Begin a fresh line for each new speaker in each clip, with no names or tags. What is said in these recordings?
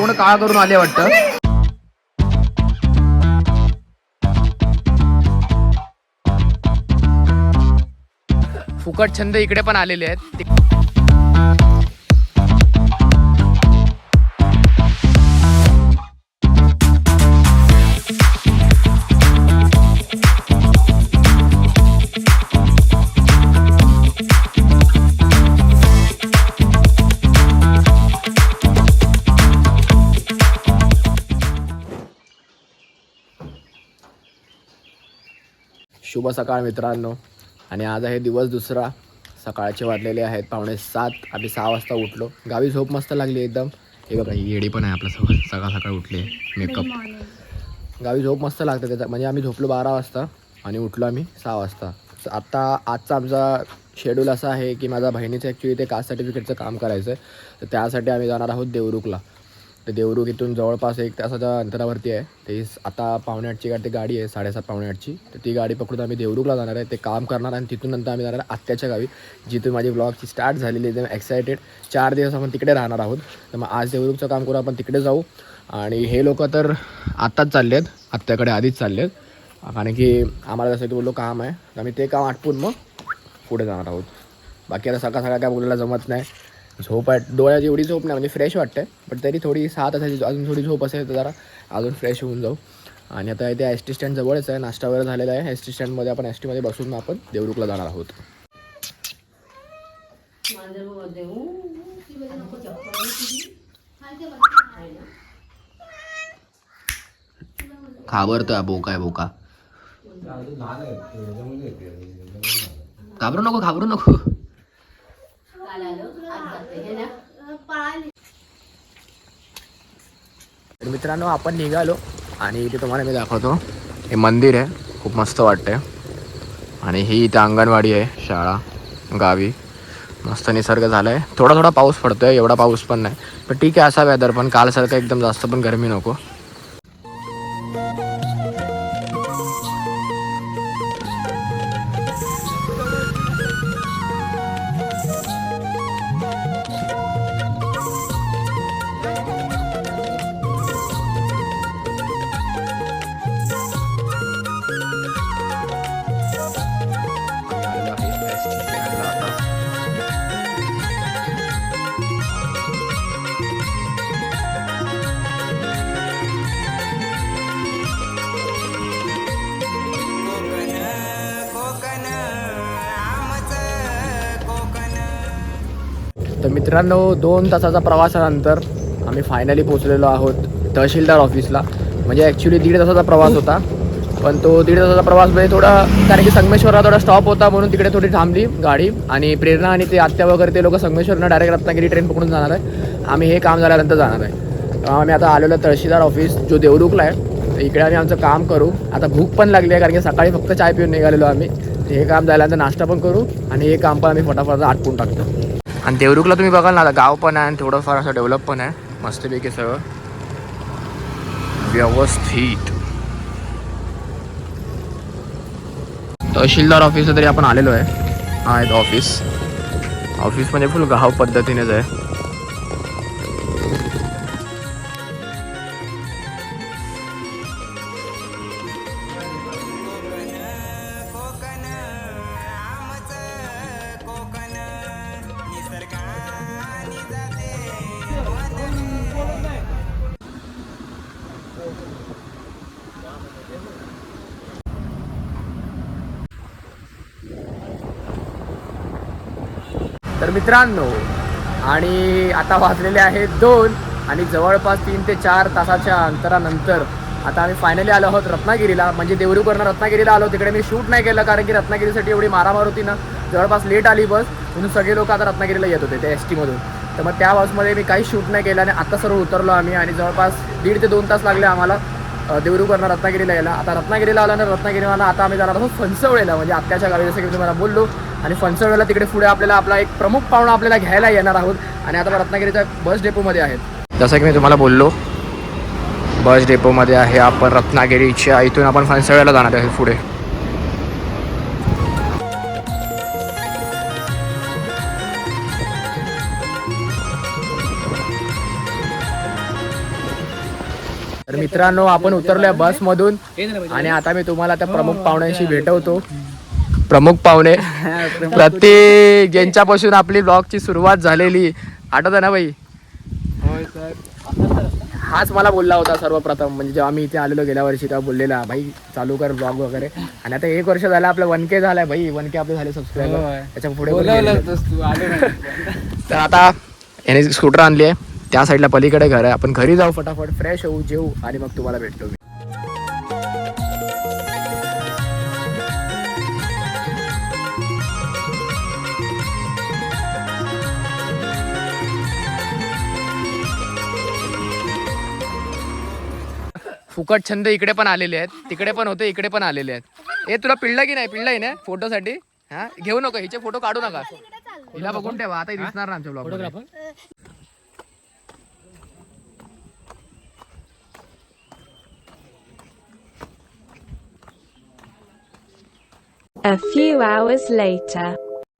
तोंड काळ करून आले वाटतं. फुकट छंद इकडे पण आलेले आहेत. शुभ सकाळ मित्रांनो. आणि आज आहे दिवस दुसरा. सकाळचे वाजलेले आहेत पावणे सात. आम्ही सहा वाजता उठलो. गावी झोप मस्त लागली एकदम. हे बघा ही येडी पण आहे आपल्यासोबत सकाळ सकाळ उठली मेकअप. गावी झोप मस्त लागते त्याचा. म्हणजे आम्ही झोपलो बारा वाजता आणि उठलो आम्ही सहा वाजता. आता आजचा आमचा शेड्यूल असा आहे की माझ्या बहिणीचं ॲक्च्युली ते कास्ट सर्टिफिकेटचं काम करायचं आहे तर त्यासाठी आम्ही जाणार आहोत देवरुखला. ते देवरुख इथून जवळपास एक तासाच्या अंतरावरती आहे. ते आता पावणे आठची गाडी गाडी आहे साडेसात पावणे आठची. तर ती गाडी पकडून आम्ही देवरुखला जाणार आहे. ते काम करणार आणि तिथून नंतर आम्ही जाणार आहे आत्याच्या गावी जिथून माझी ब्लॉगची स्टार्ट झालेली आहे. एकदम एक्सायटेड चार दिवस आपण तिकडे राहणार आहोत. तर मग आज देवरुखचं काम करू आपण तिकडे जाऊ. आणि हे लोक तर आत्ताच चालले आहेत आत्याकडे आधीच चालले आहेत कारण की आम्हाला जसं की बोललो काम आहे. तर आम्ही ते काम आटपून मग पुढे जाणार आहोत. बाकी आता सकाळ सकाळ काय बोलायला जमत नाही. झोप आहे. डोळ्यात एवढी झोप नाही म्हणजे फ्रेश वाटते पण तरी थोडी सहा तासाची अजून थोडी झोप असेल तर जरा अजून फ्रेश होऊन जाऊ. आणि आता इथे एस टी स्टँड जवळच आहे नाश्ता वगैरे झालेला आहे. एस टी स्टँडमध्ये आपण एस टीमध्ये बसून आपण देवरुखला जाणार आहोत. घाबरतोय बोका आहे बोका. घाबरू नको घाबरू नको. तर मित्रांनो आपण निघालो आणि इथे तुम्हाला मी दाखवतो. हे मंदिर आहे. खूप मस्त वाटतंय. आणि ही इथे अंगणवाडी आहे शाळा गावी. मस्त निसर्ग झाला आहे थोडा थोडा पाऊस पडतोय. एवढा पाऊस पण नाही. पण ठीक आहे असा वेदर पण कालसारखं एकदम जास्त पण गरमी नको. तर मित्रांनो दोन तासाचा प्रवासानंतर आम्ही फायनली पोचलेलो आहोत तहसीलदार ऑफिसला म्हणजे ॲक्च्युली दीड तासाचा प्रवास होता. पण तो दीड तासाचा प्रवास म्हणजे थोडा कारण की संगमेश्वरला थोडा स्टॉप होता म्हणून तिकडे थोडी थांबली गाडी. आणि प्रेरणा आणि ते आत्या वगैरे ते लोक संगमेश्वरनं डायरेक्ट रत्नागिरी ट्रेन पकडून जाणार आहे आम्ही हे काम झाल्यानंतर जाणार आहे. आम्ही आता आलेलो तहसीलदार ऑफिस जो देवरुखला आहे. तर इकडे आम्ही आमचं काम करू. आता भूक पण लागली आहे कारण की सकाळी फक्त चाय पिऊन निघालेलो आम्ही. हे काम झाल्यानंतर नाश्ता पण करू आणि हे काम पण आम्ही फटाफट आटपून टाकतो. आणि देवरुखला तुम्ही बघाल ना आता गाव पण आहे आणि थोडंफार असं डेव्हलप पण आहे. मस्तपैकी सगळं. व्यवस्थित. तहसीलदार ऑफिसला तरी आपण आलेलो आहे. हा ऑफिस ऑफिस म्हणजे फुल गाव पद्धतीनेच आहे. तर मित्रांनो आणि आता वाजलेले आहेत दोन आणि जवळपास तीन ते चार तासाच्या अंतरानंतर आता आम्ही फायनली आलो आहोत रत्नागिरीला. म्हणजे देवरूकवरनं रत्नागिरीला आलो. तिकडे मी शूट नाही केलं कारण की रत्नागिरीसाठी एवढी मारामार होती ना. जवळपास लेट आली बस. म्हणून सगळे लोक आता रत्नागिरीला येत होते त्या एस टीमधून तर मग त्या बसमध्ये मी काही शूट नाही केलं आणि आता सर्व उतरलो आम्ही आणि जवळपास दीड ते दोन तास लागले आम्हाला. देवरूकवरनं रत्नागिरीला यायला. आता रत्नागिरीला आल्यानंतर रत्नागिरीला आता आम्ही जाणार आहोत फणसवळेला. म्हणजे आत्याच्या गावी जसं की मी तुम्हाला बोललो. आणि फणसवळेला तिकडे पुढे आपल्याला आपला एक प्रमुख पाहुणा आपल्याला घ्यायला येणार आहोत. आणि आता रत्नागिरीच्या बस डेपोमध्ये आहेत. जसं की मी तुम्हाला बोललो बस डेपोमध्ये आहे आपण रत्नागिरीच्या इथून आपण फणसवळ्याला जाणार आहे पुढे. मित्रांनो आपण उतरलोय बस मधून आणि आता मी तुम्हाला त्या प्रमुख पाहुण्यांशी भेटवतो. प्रमुख पाहुणे. प्रत्येक ज्यांच्यापासून आपली ब्लॉगची सुरुवात झालेली. आठवत ना बाई? हाच मला बोलला होता सर्वप्रथम. म्हणजे जेव्हा मी इथे आलेलो गेल्या वर्षी तेव्हा बोललेला भाई चालू कर ब्लॉग वगैरे. आणि आता एक वर्ष झालं आपलं वन के झालाय भाई. वन के आपले झाले सबस्क्राईबर त्याच्या पुढे. तर आता याने स्कूटर आणली आहे. त्या साईडला पलीकडे घर आहे. आपण घरी जाऊ फटाफट फ्रेश होऊ जेऊ आणि मग तुम्हाला भेटतो मी. फुकट छंद इकडे पण आलेले आहेत. तिकडे पण होते इकडे पण आलेले आहेत. हे तुला पिळलं की नाही? पिळलंय ना फोटोसाठी? हा? घेऊ नको हिचे फोटो काढू नका. हिला बघून ठेवा आता दिसणार ना आमच्या blog
A few hours later.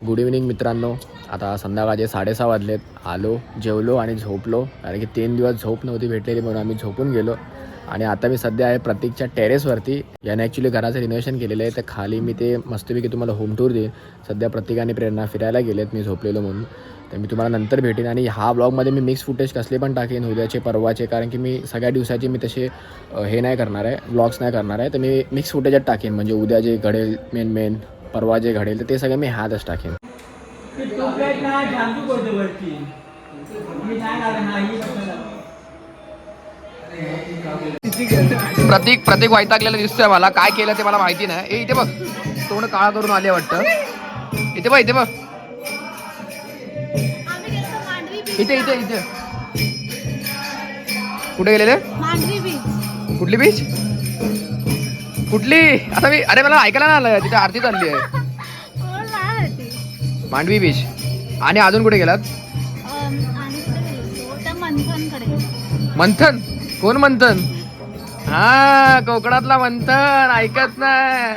Good evening मित्रांनो. आता संध्याकाळचे साडेसहा वाजलेत. आलो जेवलो आणि झोपलो. कारण की तीन दिवस झोप नव्हती भेटलेली म्हणून आम्ही झोपून गेलो. आणि आता मी सध्या आहे प्रतीकच्या टेरेसवरती याने ॲक्च्युली घराचं रिनोव्हेशन केलेलं आहे. तर खाली मी ते मस्तपैकी तुम्हाला होम टूर देईन. सध्या प्रत्येकाने प्रेरणा फिरायला गेलेत. मी झोपलेलो म्हणून. तर मी तुम्हाला नंतर भेटेन आणि ह्या ब्लॉगमध्ये मी मिक्स फुटेज कसले पण टाकेन उद्याचे परवाचे कारण की मी सगळ्या दिवसाचे मी तसे हे नाही करणार आहे ब्लॉग्स नाही करणार आहे तर मी मिक्स फुटेजच टाकेन. म्हणजे उद्या जे घडेल मेन मेन परवा जे घडेल तर ते सगळे मी ह्यातच टाकेन. प्रतीक प्रतीक वैतागलेला दिसतोय मला. काय केलं ते मला माहिती नाही. इथे बघ. तोंड काळा करून आले वाटतं. इथे बघ इथे बघ. इथे इथे इथे. कुठे गेलेले? कुठली बीच कुठली? आता मी अरे मला ऐकायला नाही आलं. तिथे आरती चालली आहे. मांडवी बीच आणि अजून कुठे गेलात? मंथन? कोण मंथन? हा कोकणातला मंथन. ऐकत नाही.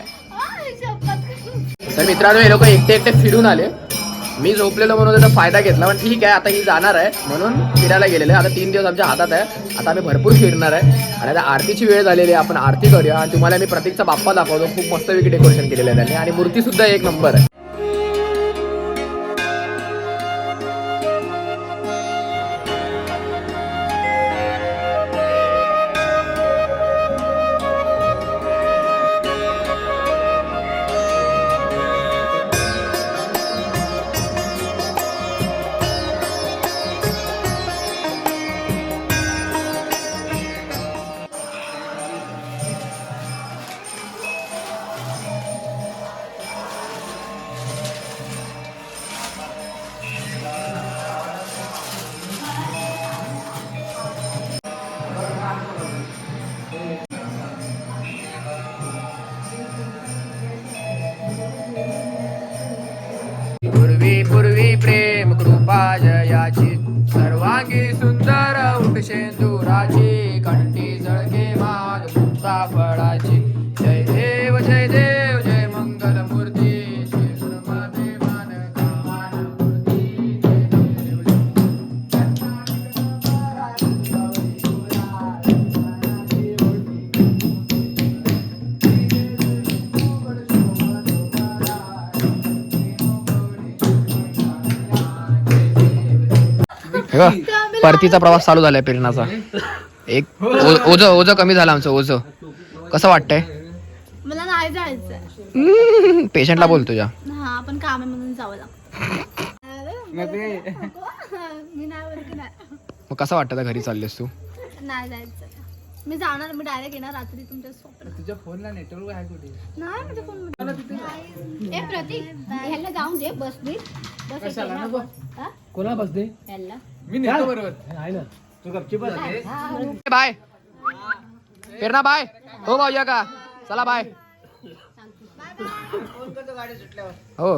तर मित्रांनो हे लोक एकटे एकटे फिरून आले. मी झोपलेलो म्हणून त्याचा फायदा घेतला पण ठीक आहे आता ही जाणार आहे. म्हणून फिरायला गेलेले आता तीन दिवस आमच्या हातात आहे. आता आम्ही भरपूर फिरणार आहे. आणि आता आरतीची वेळ झालेली आहे. आपण आरती करूया. आणि तुम्हाला मी प्रतीकचा बाप्पा दाखवतो. खूप मस्तपैकी डेकोरेशन केलेलं आहे त्याने. आणि मूर्ती सुद्धा एक नंबर आहे. माग जय देव जय देव जय मंगल मूर्ती परतीचा प्रवास चालू झालाय पेरणाचा एक ओझ ओझ कमी झालं आमचं ओझ. कसं वाटतंय?
मला नाही जायचंय.
पेशंटला बोल तुझ्या.
हा आपण कामामधून जावं लागतं. मी नाही बोलत की नाही.
मग कसं वाटतं आता घरी चाललेस तू?
नाही जायचं मी जाणार मी डायरेक्ट येणार रात्री तुमच्या स्वप्न
तुझ्या फोनला नेटवर्क आहे कुठे
नाही म्हणजे कोण ए प्रतीक ह्याला जाऊन दे बस दे. बस येते ना. हा?
कोणा बस दे?
ह्याला.
मी नेतो बरोबर. आहे ना. तू गपची बस.
बाय. पेरणा बाय. हो भाऊया का? चला बाय. हो.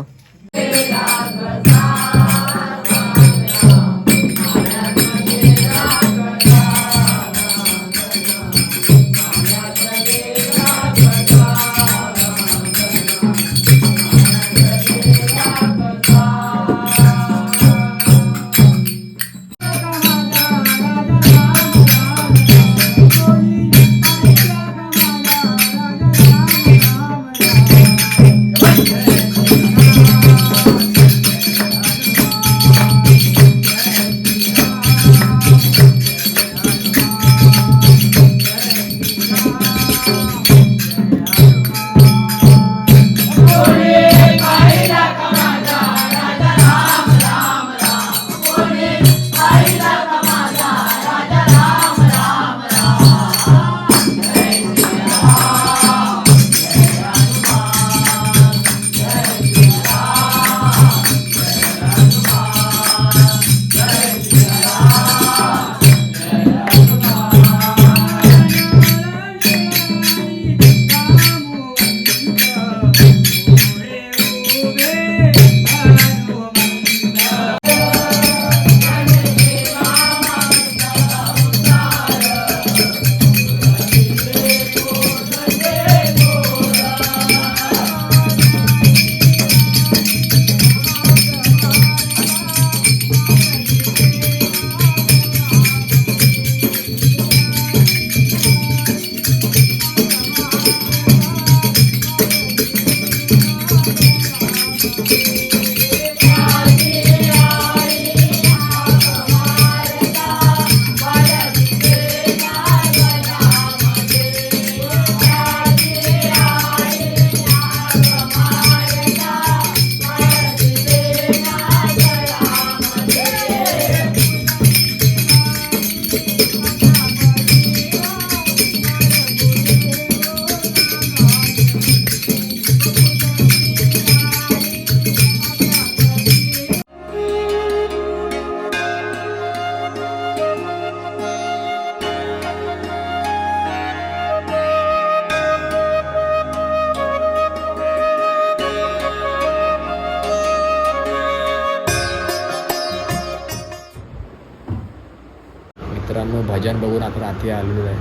मित्रांनो भजन बघून आता रात्री आलेलो आहे.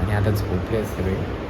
आणि आता झोपले आहेत सगळे.